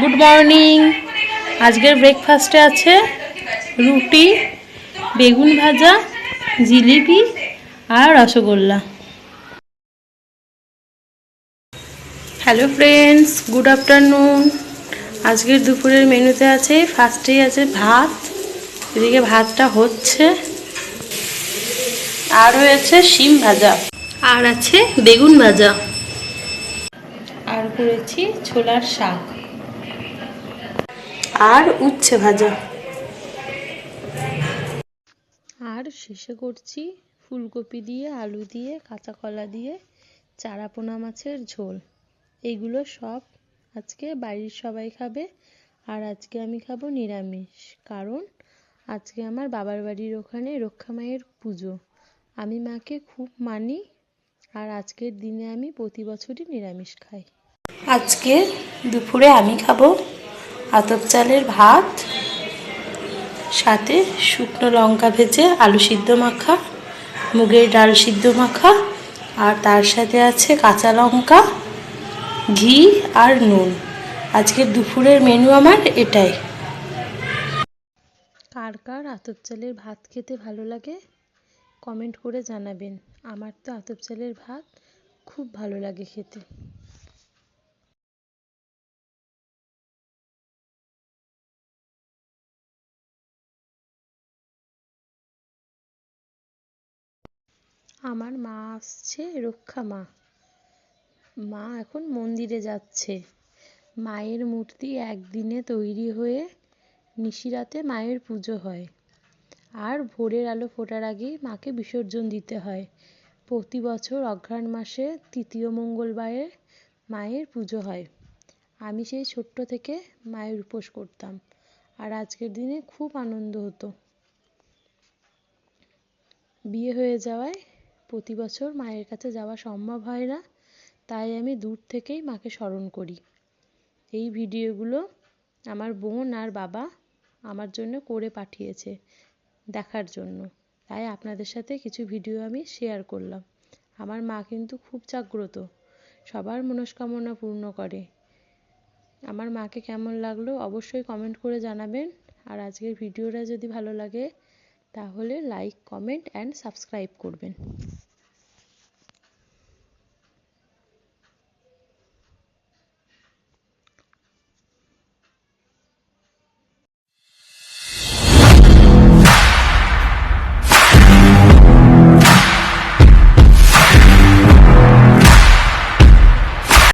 Good morning আজকের ব্রেকফাস্টে আছে রুটি, বেগুন ভাজা, জিলিপি আর rasgulla. Hello friends good afternoon আজকের দুপুরের মেনুতে আছে ফার্স্টেই আছে ভাত, এদিকে ভাতটা হচ্ছে। আর রয়েছে শিম ভাজা। আর আছে বেগুন ভাজা। করেছি ছোলার শাক। আর উচ্ছে ভাজা। আর শেষে করছি ফুলকপি দিয়ে আলু দিয়ে কাঁচা কলা দিয়ে চারাপোনা মাছের ঝোল। এগুলো সব আজকে বাড়ির সবাই খাবে আর আজকে আমি খাব নিরামিষ। কারণ আজকে আমার বাবার বাড়ির ওখানে রক্ষা মায়ের পুজো। আমি মাকে খুব মানি আর আজকের দিনে আমি প্রতি বছরই নিরামিষ খাই। আজকে দুপুরে আমি খাব আতপ চালের ভাত, সাথে শুকনো লঙ্কা ভেজে আলু সিদ্ধ মাখা, মুগের ডাল সিদ্ধ মাখা, আর তার সাথে আছে কাঁচা লঙ্কা, ঘি আর নুন। আজকে দুপুরের মেনু আমার এটাই। কার কার আতপ চালের ভাত খেতে ভালো লাগে, কমেন্ট করে জানাবেন। আমার তো আতপ চালের ভাত খুব ভালো লাগে খেতে। আমার মা আসছে, রক্ষা মা। মা এখন মন্দিরে যাচ্ছে। মায়ের মূর্তি একদিনে তৈরি হয়ে নিশিরাতে মায়ের পুজো হয়। আর ভোরের আলো ফোটার আগেই মাকে বিসর্জন দিতে হয়। প্রতি বছর অঘ্রাণ মাসে তৃতীয় মঙ্গলবারে মায়ের পুজো হয়। আমি সেই ছোট্ট থেকে মায়ের উপোস করতাম। আর আজকের দিনে খুব আনন্দ হতো। বিয়ে হয়ে যাওয়ায় প্রতি বছর মায়ের কাছে যাওয়া সম্ভব হয় না, তাই আমি দূর থেকেই মাকে স্মরণ করি। এই ভিডিওগুলো আমার বোন আর বাবা আমার জন্য করে পাঠিয়েছে দেখার জন্য। তাই আপনাদের সাথে কিছু ভিডিও আমি শেয়ার করলাম। আমার মা কিন্তু খুব জাগ্রত, সবার মনস্কামনা পূর্ণ করে। আমার মাকে কেমন লাগল অবশ্যই কমেন্ট করে জানাবেন। আর আজকের ভিডিওটা যদি ভালো লাগে তাহলে লাইক কমেন্ট অ্যান্ড সাবস্ক্রাইব করবেন।